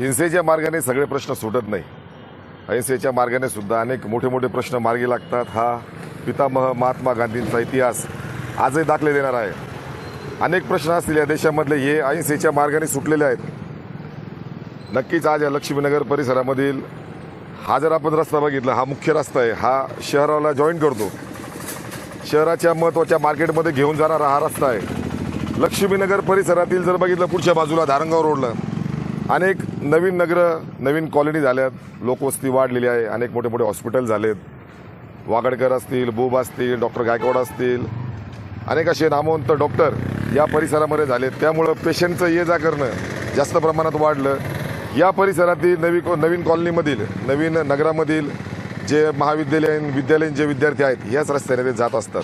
हिंसेच्या मार्गाने सगळे प्रश्न सुटत नाही. अहिंसेच्या मार्गाने सुद्धा अनेक मोठे मोठे प्रश्न मार्गी लागतात. हा पितामह महात्मा गांधींचा इतिहास आजही दाखले देणार आहे. अनेक प्रश्न असतील या देशामधले. हे अहिंसेच्या मार्गाने सुटलेले आहेत. नक्कीच आज या लक्ष्मीनगर परिसरामधील हा जर आपण रस्ता बघितला हा मुख्य रस्ता आहे. हा शहराला जॉईन करतो. शहराच्या महत्त्वाच्या मार्केटमध्ये घेऊन जाणारा हा रस्ता आहे. लक्ष्मीनगर परिसरातील जर बघितलं पुढच्या बाजूला धारंगाव रोडला. अनेक नवीन नगर नवीन कॉलनी झाल्यात. लोकवस्ती वाढलेली आहे. अनेक मोठे मोठे हॉस्पिटल झालेत. वागडकर असतील बोब असतील डॉक्टर गायकवाड असतील अनेक असे नामवंत डॉक्टर या परिसरामध्ये झालेत. त्यामुळं पेशंटचं ये जा करणं जास्त प्रमाणात वाढलं. या परिसरातील नवी नवीन कॉलनीमधील नवीन नगरामधील जे महाविद्यालयीन विद्यालयीन जे विद्यार्थी आहेत याच रस्त्याने ते जात असतात.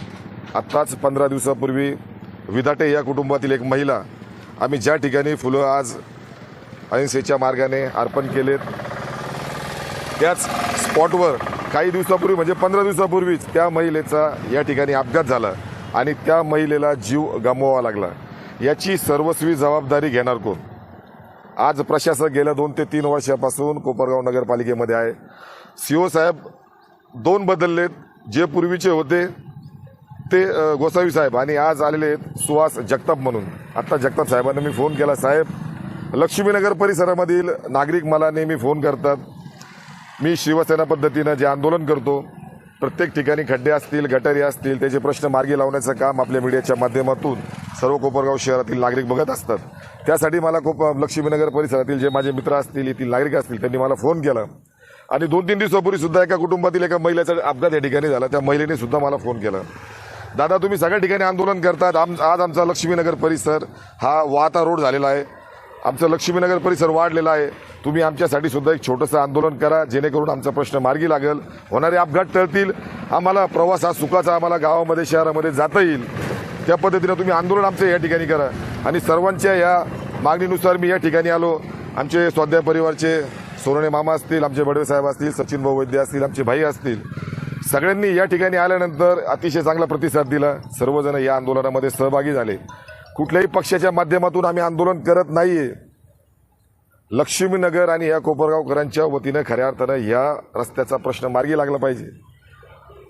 आत्ताच पंधरा दिवसापूर्वी विधाटे या कुटुंबातील एक महिला आम्ही ज्या ठिकाणी फुलं आज अहिंसेच्या मार्गाने अर्पण केलेत. त्याच स्पॉटवर काही दिवसापूर्वी म्हणजे पंधरा दिवसापूर्वीच त्या महिलेचा या ठिकाणी अपघात झाला आणि त्या महिलेला जीव गमवावा लागला. याची सर्वस्वी जबाबदारी घेणार कोण? आज प्रशासक गेल्या दोन ते तीन वर्षापासून कोपरगाव नगरपालिकेमध्ये आहे. सीओ साहेब दोन बदललेत. जे पूर्वीचे होते ते गोसावी साहेब आणि आज आलेले आहेत सुहास जगताप म्हणून. आत्ता जगताप साहेबांना मी फोन केला. साहेब लक्ष्मीनगर परिसरामधील नागरिक मला नेहमी फोन करतात. मी शिवसेना पद्धतीनं जे आंदोलन करतो प्रत्येक ठिकाणी खड्डे असतील गटारी असतील त्याचे प्रश्न मार्गी लावण्याचं काम आपल्या मीडियाच्या माध्यमातून सर्व कोपरगाव शहरातील नागरिक बघत असतात. त्यासाठी मला कोप लक्ष्मीनगर परिसरातील जे माझे मित्र असतील येथील नागरिक असतील त्यांनी मला फोन केला. आणि दोन तीन दिवसापूर्वी सुद्धा एका कुटुंबातील एका महिलेचा अपघात या ठिकाणी झाला. त्या महिलेने सुद्धा मला फोन केला. दादा तुम्ही सगळ्या ठिकाणी आंदोलन करतात. आम आज आमचा लक्ष्मीनगर परिसर हा वाहता रोड झालेला आहे. आमचं लक्ष्मीनगर परिसर वाढलेला आहे. तुम्ही आमच्यासाठी सुद्धा एक छोटंसं आंदोलन करा जेणेकरून आमचा प्रश्न मार्गी लागेल. होणारे अपघात टळतील. आम्हाला प्रवास हा सुखाचा आम्हाला गावामध्ये शहरामध्ये जाता येईल. त्या पद्धतीनं तुम्ही आंदोलन आमचं या ठिकाणी करा. आणि सर्वांच्या या मागणीनुसार मी या ठिकाणी आलो. आमचे स्वाध्याय परिवारचे सोनणे मामा असतील आमचे बडवे साहेब असतील सचिन भाऊ वैद्य असतील आमचे भाई असतील. सगळ्यांनी या ठिकाणी आल्यानंतर अतिशय चांगला प्रतिसाद दिला. सर्वजण या आंदोलनामध्ये सहभागी झाले. कुठल्याही पक्षाच्या माध्यमातून आम्ही आंदोलन करत नाहीये. लक्ष्मीनगर आणि या कोपरगावकरांच्या वतीनं खऱ्या अर्थानं ह्या रस्त्याचा प्रश्न मार्गी लागला पाहिजे.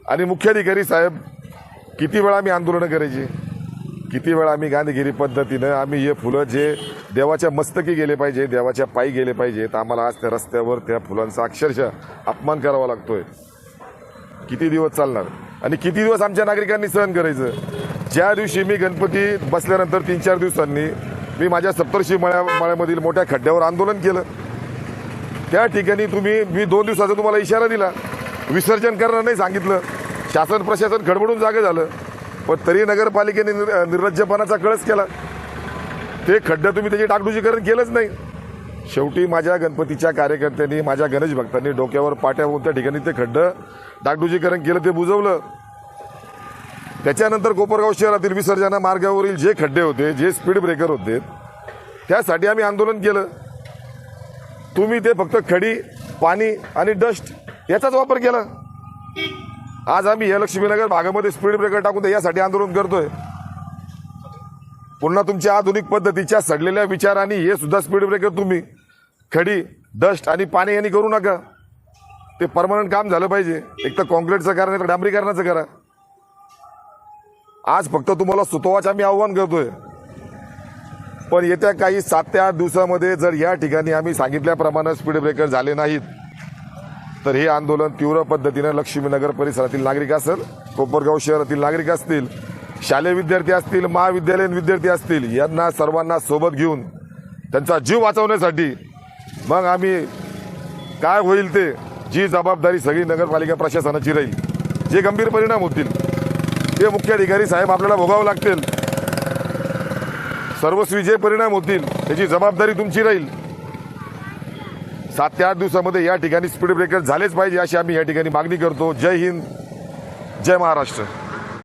आणि मुख्याधिकारी साहेब किती वेळा आम्ही आंदोलनं करायची? किती वेळा आम्ही गांधीगिरी पद्धतीनं आम्ही हे फुलं जे देवाच्या मस्तकी गेले पाहिजे देवाच्या पायी गेले पाहिजेत आम्हाला आज त्या रस्त्यावर त्या फुलांचा अक्षरशः अपमान करावा लागतोय. किती दिवस चालणार? आणि किती दिवस आमच्या नागरिकांनी सहन करायचं? ज्या दिवशी मी गणपती बसल्यानंतर तीन चार दिवसांनी मी माझ्या सप्तर्षी मळ्या मळ्यामधील मोठ्या खड्ड्यावर आंदोलन केलं. त्या ठिकाणी तुम्ही मी दोन दिवसाचा तुम्हाला इशारा दिला. विसर्जन करणार नाही सांगितलं. शासन प्रशासन खडबडून जागं झालं. पण तरी नगरपालिकेने निर- निर्लज्जपणाचा कळस केला. ते खड्डे तुम्ही त्याची डागडुजीकरण केलंच नाही. शेवटी माझ्या गणपतीच्या कार्यकर्त्यांनी माझ्या गणेश भक्तांनी डोक्यावर पाट्या होऊन त्या ठिकाणी ते खड्डं डागडुजीकरण केलं ते बुजवलं. त्याच्यानंतर कोपरगाव शहरातील विसर्जना मार्गावरील जे खड्डे होते जे स्पीड ब्रेकर होते त्यासाठी आम्ही आंदोलन केलं. तुम्ही ते फक्त खडी पाणी आणि डस्ट याचाच वापर केला. आज आम्ही या लक्ष्मीनगर भागामध्ये स्पीड ब्रेकर टाकून यासाठी आंदोलन करतोय. पुन्हा तुमच्या आधुनिक पद्धतीच्या सडलेल्या विचारांनी हे सुद्धा स्पीड ब्रेकर तुम्ही. खडी डस्ट आणि पाणी यांनी करू नका. ते परमनंट काम झालं पाहिजे. एक तर कॉन्क्रीटचं करा नाही तर डांबरीकरणाचं करा. आज फक्त तुम्हाला सुतोवाच आम्ही आव्हान करतोय. पण येत्या काही सात ते आठ दिवसामध्ये जर या ठिकाणी आम्ही सांगितल्याप्रमाणे स्पीड ब्रेकर झाले नाहीत तर हे आंदोलन तीव्र पद्धतीनं लक्ष्मीनगर परिसरातील नागरिक असेल कोपरगाव शहरातील नागरिक असतील शालेय विद्यार्थी असतील महाविद्यालयीन विद्यार्थी असतील यांना सर्वांना सोबत घेऊन त्यांचा जीव वाचवण्यासाठी मग आम्ही काय होईल ते जी जबाबदारी सगळी नगरपालिका प्रशासनाची राहील जे गंभीर परिणाम होतील ते मुख्याधिकारी साहेब आपल्याला भोगावं लागतील. सर्वस्वी जे परिणाम होतील त्याची जबाबदारी तुमची राहील. सात ते आठ दिवसामध्ये या ठिकाणी स्पीड ब्रेकर झालेच पाहिजे अशी आम्ही या ठिकाणी मागणी करतो. जय हिंद जय महाराष्ट्र.